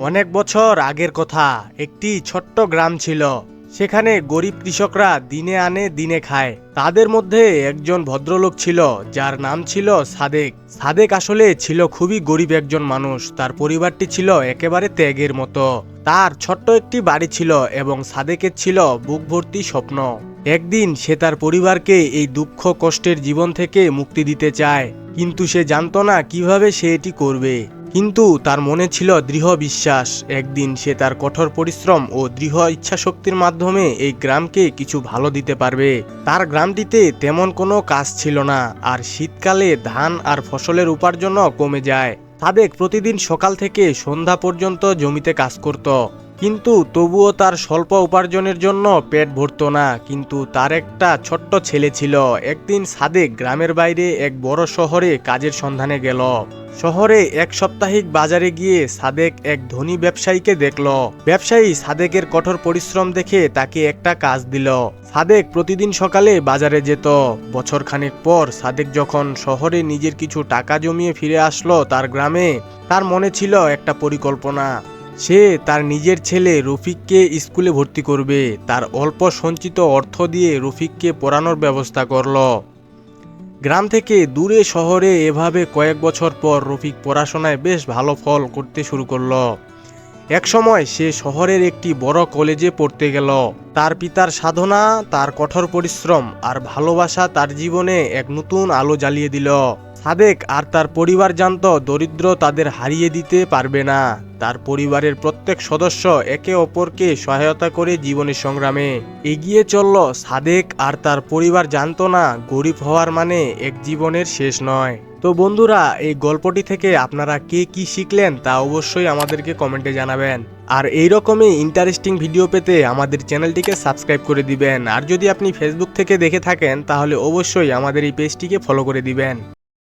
অনেক বছর আগের কথা, একটি ছোট্ট গ্রাম ছিল। সেখানে গরিব কৃষকরা দিনে আনে, দিনে খায়। তাদের মধ্যে একজন ভদ্রলোক ছিল, যার নাম ছিল সাদেক। সাদেক আসলে ছিল খুবই গরিব একজন মানুষ। তার পরিবারটি ছিল একেবারে ত্যাগের মতো। তার ছোট্ট একটি বাড়ি ছিল এবং সাদেকের ছিল বুক ভর্তি স্বপ্ন। একদিন সে তার পরিবারকে এই দুঃখ কষ্টের জীবন থেকে মুক্তি দিতে চায়। কিন্তু সে জানতো না কীভাবে সে এটি করবে। কিন্তু তার মনে ছিল দৃঢ় বিশ্বাস। একদিন সে তার কঠোর পরিশ্রম ও দৃঢ় ইচ্ছাশক্তির মাধ্যমে এই গ্রামকে কিছু ভালো দিতে পারবে। তার গ্রামটিতে তেমন কোনো কাজ ছিল না, আর শীতকালে ধান আর ফসলের উপার্জনও কমে যায়। সাদেক প্রতিদিন সকাল থেকে সন্ধ্যা পর্যন্ত জমিতে কাজ করত। কিন্তু তবুও তার স্বল্প উপার্জনের জন্য পেট ভরতো না। কিন্তু তার একটা ছোট্ট ছেলে ছিল। একদিন সাদেক গ্রামের বাইরে এক বড় শহরে কাজের সন্ধানে গেল। শহরে এক সাপ্তাহিক বাজারে গিয়ে সাদেক এক ধনী ব্যবসায়ীকে দেখল। ব্যবসায়ী সাদেকের কঠোর পরিশ্রম দেখে তাকে একটা কাজ দিল। সাদেক প্রতিদিন সকালে বাজারে যেত। বছর খানেক পর সাদেক যখন শহরে নিজের কিছু টাকা জমিয়ে ফিরে আসলো তার গ্রামে, তার মনে ছিল একটা পরিকল্পনা। সে তার নিজের ছেলে রফিককে স্কুলে ভর্তি করবে। তার অল্প সঞ্চিত অর্থ দিয়ে রফিককে পড়ানোর ব্যবস্থা করল। গ্রাম থেকে দূরে শহরে এভাবে কয়েক বছর পর রফিক পড়াশোনায় বেশ ভালো ফল করতে শুরু করল। একসময় সে শহরের একটি বড় কলেজে পড়তে গেল। তার পিতার সাধনা, তার কঠোর পরিশ্রম আর ভালোবাসা তার জীবনে এক নতুন আলো জ্বালিয়ে দিল। সাদেক আর তার পরিবার জানত দরিদ্র তাদের হারিয়ে দিতে পারবে না। তার পরিবারের প্রত্যেক সদস্য একে অপরকে সহায়তা করে জীবনের সংগ্রামে এগিয়ে চলল সাদেক আর তার পরিবার জানত না গরিব হওয়ার মানে এক জীবনের শেষ নয়। তো বন্ধুরা, এই গল্পটি থেকে আপনারা কে কি শিখলেন তা অবশ্যই আমাদেরকে কমেন্টে জানাবেন। আর এই রকমই ইন্টারেস্টিং ভিডিও পেতে আমাদের চ্যানেলটিকে সাবস্ক্রাইব করে দিবেন। আর যদি আপনি ফেসবুক থেকে দেখে থাকেন, তাহলে অবশ্যই আমাদের এই পেজটিকে ফলো করে দিবেন।